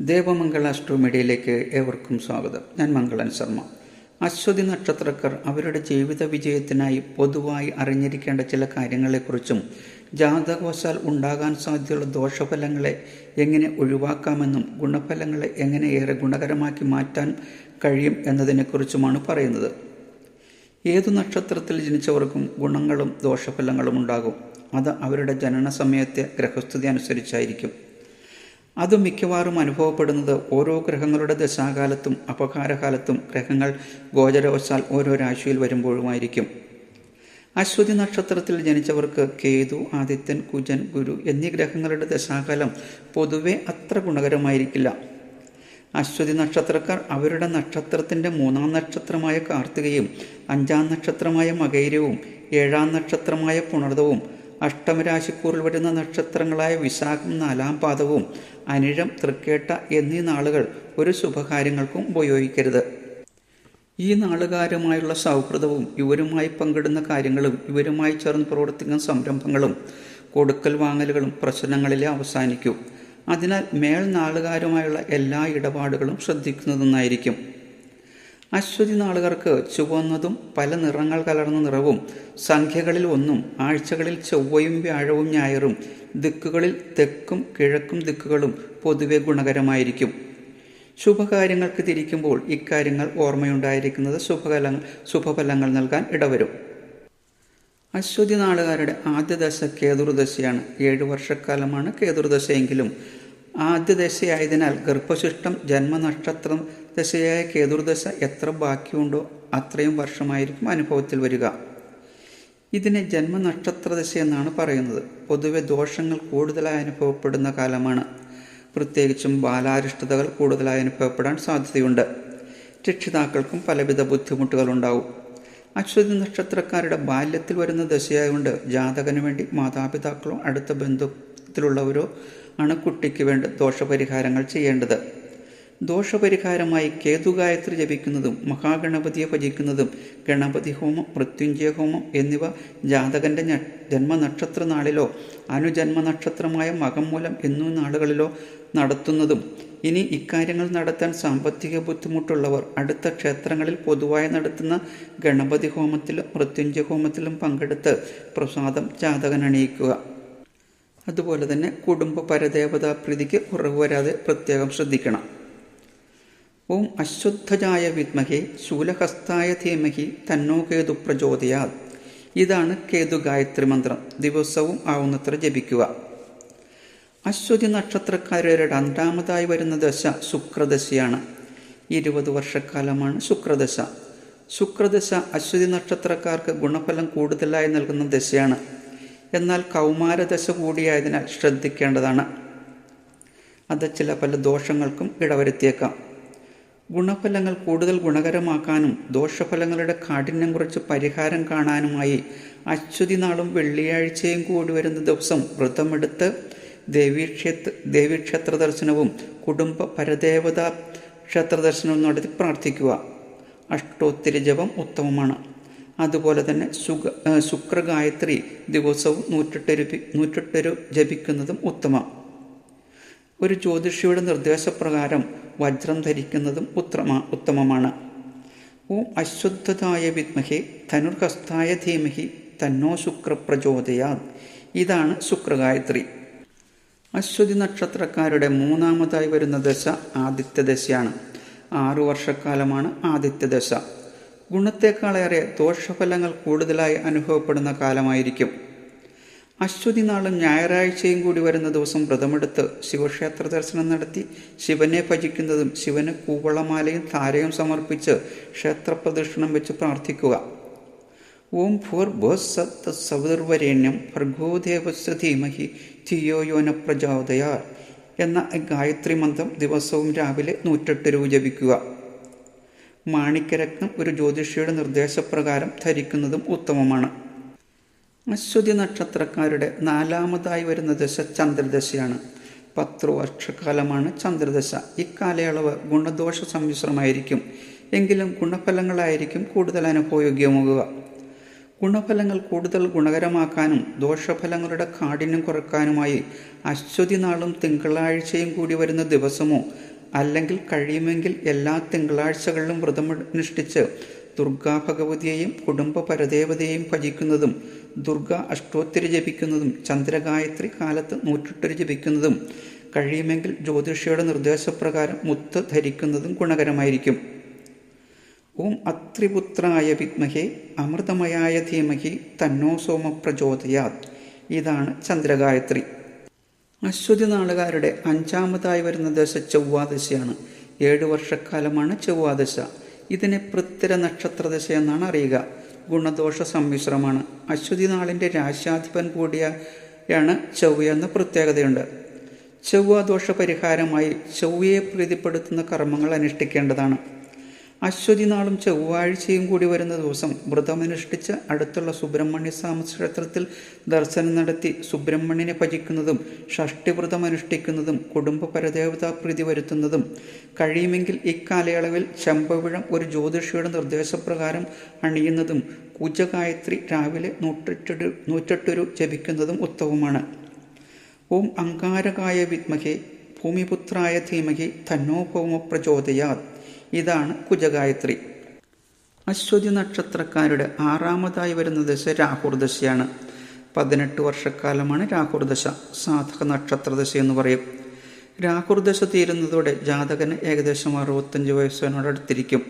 ദേവമംഗള astro മീഡിയയിലേക്ക് ഏവർക്കും സ്വാഗതം. ഞാൻ മംഗളൻ ശർമ്മ. അശ്വതി നക്ഷത്രക്കാർ അവരുടെ ജീവിത വിജയത്തിനായി പൊതുവായി അറിഞ്ഞിരിക്കേണ്ട ചില കാര്യങ്ങളെക്കുറിച്ചും ജാതകവശാൽ ഉണ്ടാകാൻ സാധ്യതയുള്ള ദോഷഫലങ്ങളെ എങ്ങനെ ഒഴിവാക്കാമെന്നും ഗുണഫലങ്ങളെ എങ്ങനെ ഏറെ ഗുണകരമാക്കി മാറ്റാൻ കഴിയും എന്നതിനെക്കുറിച്ചുമാണ് പറയുന്നത്. ഏതു നക്ഷത്രത്തിൽ ജനിച്ചവർക്കും ഗുണങ്ങളും ദോഷഫലങ്ങളും ഉണ്ടാകും. അത് അവരുടെ ജനന സമയത്തെ ഗ്രഹസ്ഥിതി അനുസരിച്ചായിരിക്കും. അത് മിക്കവാറും അനുഭവപ്പെടുന്നത് ഓരോ ഗ്രഹങ്ങളുടെ ദശാകാലത്തും അപകാരകാലത്തും ഗ്രഹങ്ങൾ ഗോചരവശാൽ ഓരോ രാശിയിൽ വരുമ്പോഴുമായിരിക്കും. അശ്വതി നക്ഷത്രത്തിൽ ജനിച്ചവർക്ക് കേതു ആദിത്യൻ കുജൻ ഗുരു എന്നീ ഗ്രഹങ്ങളുടെ ദശാകാലം പൊതുവെ അത്ര ഗുണകരമായിരിക്കില്ല. അശ്വതി നക്ഷത്രക്കാർ അവരുടെ നക്ഷത്രത്തിന്റെ മൂന്നാം നക്ഷത്രമായ കാർത്തികയും അഞ്ചാം നക്ഷത്രമായ മകൈരവും ഏഴാം നക്ഷത്രമായ പുണർദവും അഷ്ടമരാശിക്കൂറിൽ വരുന്ന നക്ഷത്രങ്ങളായ വിശാഖം നാലാം പാദവും അനിഴം തൃക്കേട്ട എന്നീ നാളുകൾ ഒരു ശുഭകാര്യങ്ങൾക്കും ഉപയോഗിക്കരുത്. ഈ നാളുകാരുമായുള്ള സൗഹൃദവും ഇവരുമായി പങ്കിടുന്ന കാര്യങ്ങളും ഇവരുമായി ചേർന്ന് പ്രവർത്തിക്കുന്ന സംരംഭങ്ങളും കൊടുക്കൽ വാങ്ങലുകളും പ്രശ്നങ്ങളിലെ അവസാനിക്കും. അതിനാൽ മേൽ നാളുകാരുമായുള്ള എല്ലാ ഇടപാടുകളും ശ്രദ്ധിക്കുന്നത് നന്നായിരിക്കും അശ്വതി നാളുകാർക്ക് ചുവന്നതും പല നിറങ്ങൾ കലർന്ന നിറവും സംഖ്യകളിൽ ഒന്നും ആഴ്ചകളിൽ ചൊവ്വയും വ്യാഴവും ഞായറും ദിക്കുകളിൽ തെക്കും കിഴക്കും ദിക്കുകളും പൊതുവെ ഗുണകരമായിരിക്കും. ശുഭകാര്യങ്ങൾക്ക് തിരിക്കുമ്പോൾ ഇക്കാര്യങ്ങൾ ഓർമ്മയുണ്ടായിരിക്കുന്നത് ശുഭകല ശുഭഫലങ്ങൾ നൽകാൻ ഇടവരും. അശ്വതി നാളുകാരുടെ ആദ്യ ദശ കേതുർദശയാണ്. ഏഴു വർഷക്കാലമാണ് കേതുർദശയെങ്കിലും ആദ്യ ദശയായതിനാൽ ഗർഭശിഷ്ടം ജന്മനക്ഷത്രം ദശയായ കേതുർദശ എത്ര ബാക്കിയുണ്ടോ അത്രയും വർഷമായിരിക്കും അനുഭവത്തിൽ വരിക. ഇതിനെ ജന്മനക്ഷത്ര ദശ എന്നാണ് പറയുന്നത്. പൊതുവെ ദോഷങ്ങൾ കൂടുതലായി അനുഭവപ്പെടുന്ന കാലമാണ്. പ്രത്യേകിച്ചും ബാലാരിഷ്ടതകൾ കൂടുതലായി അനുഭവപ്പെടാൻ സാധ്യതയുണ്ട്. രക്ഷിതാക്കൾക്കും പലവിധ ബുദ്ധിമുട്ടുകൾ ഉണ്ടാവും. അശ്വതി നക്ഷത്രക്കാരുടെ ബാല്യത്തിൽ വരുന്ന ദശയായതുകൊണ്ട് ജാതകന് വേണ്ടി മാതാപിതാക്കളോ അടുത്ത ബന്ധുത്തിലുള്ളവരോ ആണ് കുട്ടിക്ക് വേണ്ടി ദോഷപരിഹാരങ്ങൾ ചെയ്യേണ്ടത്. ദോഷപരിഹാരമായി കേതുഗായത്രി ജപിക്കുന്നതും മഹാഗണപതിയെ ഭജിക്കുന്നതും ഗണപതി ഹോമം മൃത്യുഞ്ജയ ഹോമം എന്നിവ ജാതകന്റെ ജന്മനക്ഷത്ര നാളിലോ അനുജന്മ നക്ഷത്രമായ മകം മൂലം എന്നീ നാളുകളിലോ നടത്തുന്നതും. ഇനി ഇക്കാര്യങ്ങൾ നടത്താൻ സാമ്പത്തിക ബുദ്ധിമുട്ടുള്ളവർ അടുത്ത ക്ഷേത്രങ്ങളിൽ പൊതുവായി നടത്തുന്ന ഗണപതി ഹോമത്തിലും മൃത്യുഞ്ജയ ഹോമത്തിലും പങ്കെടുത്ത് പ്രസാദം ജാതകൻ അണിയിക്കുക. അതുപോലെ തന്നെ കുടുംബ പരദേവതാ പ്രീതിക്ക് കുറവ് വരാതെ പ്രത്യേകം ശ്രദ്ധിക്കണം. ഓം അശ്വത്ഥജായ വിദ്മഹേ ശൂലഹസ്തായ ധീമഹി തന്നോ കേതു പ്രചോദയാ ഇതാണ് കേതു ഗായത്രി മന്ത്രം. ദിവസവും ആവുന്നത്ര ജപിക്കുക. അശ്വതി നക്ഷത്രക്കാരുടെ രണ്ടാമതായി വരുന്ന ദശ ശുക്രദശയാണ്. ഇരുപത് വർഷക്കാലമാണ് ശുക്രദശ. ശുക്രദശ അശ്വതി നക്ഷത്രക്കാർക്ക് ഗുണഫലം കൂടുതലായി നൽകുന്ന ദശയാണ്. എന്നാൽ കൗമാരദശ കൂടിയായതിനാൽ ശ്രദ്ധിക്കേണ്ടതാണ്. അത് ചില പല ദോഷങ്ങൾക്കും ഇടവരുത്തിയേക്കാം. ഗുണഫലങ്ങൾ കൂടുതൽ ഗുണകരമാക്കാനും ദോഷഫലങ്ങളുടെ കാഠിന്യം കുറച്ച് പരിഹാരം കാണാനുമായി അശ്വതി നാളും വെള്ളിയാഴ്ചയും കൂടി വരുന്ന ദിവസം വ്രതമെടുത്ത് ദേവീക്ഷേത്ര ദേവീക്ഷേത്ര ദർശനവും കുടുംബ പരദേവത ക്ഷേത്ര ദർശനവും നടത്തി പ്രാർത്ഥിക്കുക. അഷ്ടോത്തിരി ജപം ഉത്തമമാണ്. അതുപോലെ തന്നെ സുഖ ശുക്രഗായത്രി ദിവസവും നൂറ്റെട്ടൊരു നൂറ്റെട്ടൊരു ജപിക്കുന്നതും ഉത്തമം. ഒരു ജ്യോതിഷിയുടെ നിർദ്ദേശപ്രകാരം വജ്രം ധരിക്കുന്നതും ഉത്തമ ഉത്തമമാണ്. ഓം അശ്വത്ഥതായ വിദ്മഹേ ധനുർഹസ്തായ ധീമഹി തന്നോ ശുക്രപ്രചോദയാ ഇതാണ് ശുക്രഗായത്രി. അശ്വതി നക്ഷത്രക്കാരുടെ മൂന്നാമതായി വരുന്ന ദശ ആദിത്യ ദശയാണ്. ആറു വർഷക്കാലമാണ് ആദിത്യ ദശ. ഗുണത്തെക്കാളേറെ ദോഷഫലങ്ങൾ കൂടുതലായി അനുഭവപ്പെടുന്ന കാലമായിരിക്കും. അശ്വതി നാളും ഞായറാഴ്ചയും കൂടി വരുന്ന ദിവസം വ്രതമെടുത്ത് ശിവക്ഷേത്ര ദർശനം നടത്തി ശിവനെ ഭജിക്കുന്നതും ശിവന് കൂവളമാലയും താരയും സമർപ്പിച്ച് ക്ഷേത്രപ്രദക്ഷിണം വെച്ച് പ്രാർത്ഥിക്കുക. ഓം ഭൂർ ഭോസത്ത് സൗദർവരേണ്യം ഭർഗോദേവസ്യ ധീമഹി ധിയോയോന പ്രചോദയാ എന്ന ഗായത്രി മന്ത്രം ദിവസവും രാവിലെ നൂറ്റെട്ട് രൂപ ജപിക്കുക. മാണിക്യരത്നം ഒരു ജ്യോതിഷിയുടെ നിർദ്ദേശപ്രകാരം ധരിക്കുന്നതും ഉത്തമമാണ്. അശ്വതി നക്ഷത്രക്കാരുടെ നാലാമതായി വരുന്ന ദശ ചന്ദ്രദശയാണ്. പത്ത് വർഷക്കാലമാണ് ചന്ദ്രദശ. ഇക്കാലയളവ് ഗുണദോഷ സമ്മിശ്രമായിരിക്കും. എങ്കിലും ഗുണഫലങ്ങളായിരിക്കും കൂടുതൽ അനുഭവയോഗ്യമാകുക. ഗുണഫലങ്ങൾ കൂടുതൽ ഗുണകരമാക്കാനും ദോഷഫലങ്ങളുടെ കാഠിന്യം കുറക്കാനുമായി അശ്വതി നാളും തിങ്കളാഴ്ചയും കൂടി വരുന്ന ദിവസമോ അല്ലെങ്കിൽ കഴിയുമെങ്കിൽ എല്ലാ തിങ്കളാഴ്ചകളിലും വ്രതമനുഷ്ഠിച്ച് ദുർഗാ ഭഗവതിയെയും കുടുംബ പരദേവതയെയും ഭജിക്കുന്നതും ദുർഗ അഷ്ടോത്തരി ജപിക്കുന്നതും ചന്ദ്രഗായത്രി കാലത്ത് നൂറ്റെട്ടൊരു ജപിക്കുന്നതും കഴിയുമെങ്കിൽ ജ്യോതിഷിയുടെ നിർദ്ദേശപ്രകാരം മുത്ത് ധരിക്കുന്നതും ഗുണകരമായിരിക്കും. ഓം അത്രിപുത്രായ വിദ്മഹേ അമൃതമയായ ധീമഹി തന്നോ സോമ പ്രചോദയാത്. ഇതാണ് ചന്ദ്രഗായത്രി. അശ്വതി നാളുകാരുടെ അഞ്ചാമതായി വരുന്ന ദശ ചൊവ്വാദശയാണ്. ഏഴു വർഷക്കാലമാണ് ചൊവ്വാദശ. ഇതിനെ പൃഥ്വിര നക്ഷത്രദശ എന്നാണ് അറിയുക. ഗുണദോഷ സമ്മിശ്രമാണ് അശ്വതി നാളിന്റെ രാശാധിപൻ കൂടിയാണ് ചൊവ്വ എന്ന പ്രത്യേകതയുണ്ട്. ചൊവ്വ ദോഷ പരിഹാരമായി ചൊവ്വയെ പ്രീതിപ്പെടുത്തുന്ന കർമ്മങ്ങൾ അനുഷ്ഠിക്കേണ്ടതാണ്. അശ്വതി നാളും ചൊവ്വാഴ്ചയും കൂടി വരുന്ന ദിവസം വ്രതമനുഷ്ഠിച്ച് അടുത്തുള്ള സുബ്രഹ്മണ്യ സ്വാമി ക്ഷേത്രത്തിൽ ദർശനം നടത്തി സുബ്രഹ്മണ്യനെ ഭജിക്കുന്നതും ഷഷ്ടിവ്രതം അനുഷ്ഠിക്കുന്നതും കുടുംബ പരദേവതാ പ്രീതി വരുത്തുന്നതും. കഴിയുമെങ്കിൽ ഇക്കാലയളവിൽ ചെമ്പവിഴം ഒരു ജ്യോതിഷിയുടെ നിർദ്ദേശപ്രകാരം അണിയുന്നതും കുജഗായത്രി രാവിലെ നൂറ്റെട്ടൊരു നൂറ്റെട്ടൊരു ജപിക്കുന്നതും ഉത്തമമാണ്. ഓം അങ്കാരകായ വിത്മഹേ ഭൂമിപുത്രായ ധീമഹി തന്നോ ഭൗമ പ്രചോദയാത്. ഇതാണ് കുജഗായത്രി. അശ്വതി നക്ഷത്രക്കാരുടെ ആറാമതായി വരുന്ന ദശ രാഹുർദശയാണ് പതിനെട്ട് വർഷക്കാലമാണ് രാഹുർദശ സാധക നക്ഷത്രദശ എന്ന് പറയും. രാഹുർദശ തീരുന്നതോടെ ജാതകന് ഏകദേശം അറുപത്തഞ്ച് വയസ്സിനോടടുത്തിരിക്കും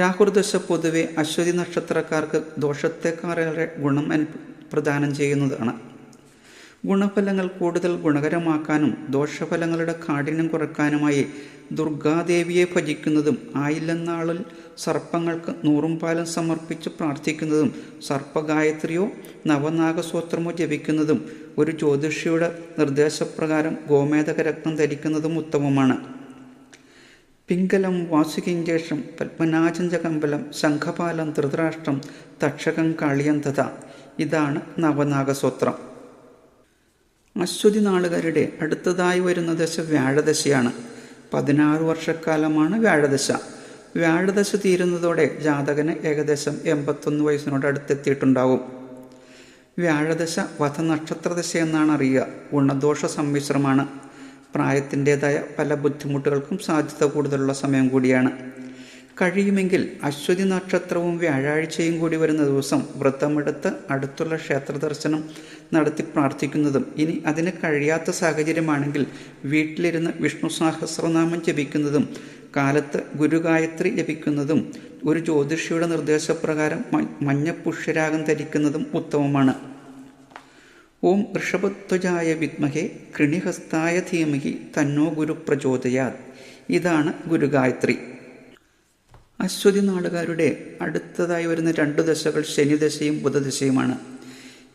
രാഹുർദശ പൊതുവെ അശ്വതി നക്ഷത്രക്കാർക്ക് ദോഷത്തെക്കാളേറെ ഗുണം പ്രദാനം ചെയ്യുന്നതാണ്. ഗുണഫലങ്ങൾ കൂടുതൽ ഗുണകരമാക്കാനും ദോഷഫലങ്ങളുടെ കാഠിന്യം കുറക്കാനുമായി ദുർഗാദേവിയെ ഭജിക്കുന്നതും ആയില്ലെന്നാളിൽ സർപ്പങ്ങൾക്ക് നൂറും പാലം സമർപ്പിച്ച് പ്രാർത്ഥിക്കുന്നതും സർപ്പഗായത്രിയോ നവനാഗസൂത്രമോ ജപിക്കുന്നതും ഒരു ജ്യോതിഷിയുടെ നിർദ്ദേശപ്രകാരം ഗോമേതക രക്തം ധരിക്കുന്നതും ഉത്തമമാണ്. പിങ്കലം വാസുകിഞ്ചേഷം പത്മനാചഞ്ചകമ്പലം ശംഖപാലം ധൃതരാഷ്ട്രം തക്ഷകം കാളിയം തഥ ഇതാണ് നവനാഗസൂത്രം അശ്വതി നാളുകാരുടെ അടുത്തതായി വരുന്ന ദശ വ്യാഴദശയാണ്. പതിനാറ് വർഷക്കാലമാണ് വ്യാഴദശ. വ്യാഴദശ തീരുന്നതോടെ ജാതകന് ഏകദേശം എൺപത്തൊന്ന് വയസ്സിനോട് അടുത്തെത്തിയിട്ടുണ്ടാവും. വ്യാഴദശ വധനക്ഷത്രദശ എന്നാണ് അറിയുക ഗുണദോഷ സമ്മിശ്രമാണ്. പ്രായത്തിന്റെതായ പല ബുദ്ധിമുട്ടുകൾക്കും സാധ്യത കൂടുതലുള്ള സമയം കൂടിയാണ്. കഴിയുമെങ്കിൽ അശ്വതി നക്ഷത്രവും വ്യാഴാഴ്ചയും കൂടി വരുന്ന ദിവസം വ്രതമെടുത്ത് അടുത്തുള്ള ക്ഷേത്ര ദർശനം നടത്തി പ്രാർത്ഥിക്കുന്നതും. ഇനി അതിന് കഴിയാത്ത സാഹചര്യമാണെങ്കിൽ വീട്ടിലിരുന്ന് വിഷ്ണു സഹസ്രനാമം ജപിക്കുന്നതും കാലത്ത് ഗുരുഗായത്രി ജപിക്കുന്നതും ഒരു ജ്യോതിഷിയുടെ നിർദ്ദേശപ്രകാരം മഞ്ഞപ്പുഷ്യരാഗം ധരിക്കുന്നതും ഉത്തമമാണ്. ഓം ഋഷഭത്വജായ വിദ്മഹേ കൃണിഹസ്തായ ധീമഹി തന്നോ ഗുരു പ്രചോദയാത്. ഇതാണ് ഗുരുഗായത്രി. അശ്വതി നാടുകാരുടെ അടുത്തതായി വരുന്ന രണ്ടു ദശകൾ ശനിദശയും ബുധദശയുമാണ്.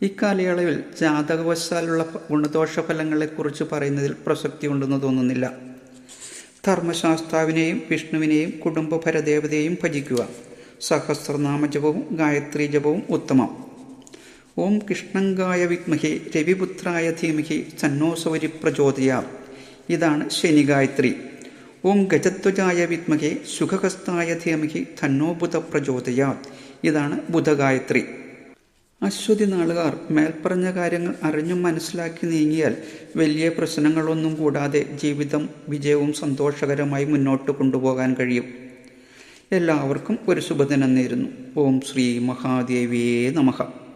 ഇക്കാലയളവിൽ ജാതകവശാലുള്ള ഗുണദോഷ ഫലങ്ങളെക്കുറിച്ച് പറയുന്നതിൽ പ്രസക്തി ഉണ്ടെന്ന് തോന്നുന്നില്ല. ധർമ്മശാസ്താവിനെയും വിഷ്ണുവിനെയും കുടുംബ പരദേവതയെയും ഭജിക്കുക. സഹസ്രനാമ ജപവും ഗായത്രി ജപവും ഉത്തമം. ഓം കൃഷ്ണങ്കായ വിത്മഹി രവിപുത്രായ ധീമഹി സന്നോസവരി പ്രചോദയാ ഇതാണ് ശനി ഗായത്രി. ഓം ഗജത്വജായ വിത്മകെ സുഖഹസ്തായ ധീമഹി ധന്നോബുധ പ്രചോദയാ ഇതാണ് ബുധഗായത്രി. അശ്വതി നാളുകാർ മേൽപ്പറഞ്ഞ കാര്യങ്ങൾ അറിഞ്ഞും മനസ്സിലാക്കി നീങ്ങിയാൽ വലിയ പ്രശ്നങ്ങളൊന്നും കൂടാതെ ജീവിതം വിജയവും സന്തോഷകരമായി മുന്നോട്ട് കൊണ്ടുപോകാൻ കഴിയും. എല്ലാവർക്കും ഒരു ശുഭദിനം നേരുന്നു. ഓം ശ്രീ മഹാദേവിയേ നമഃ.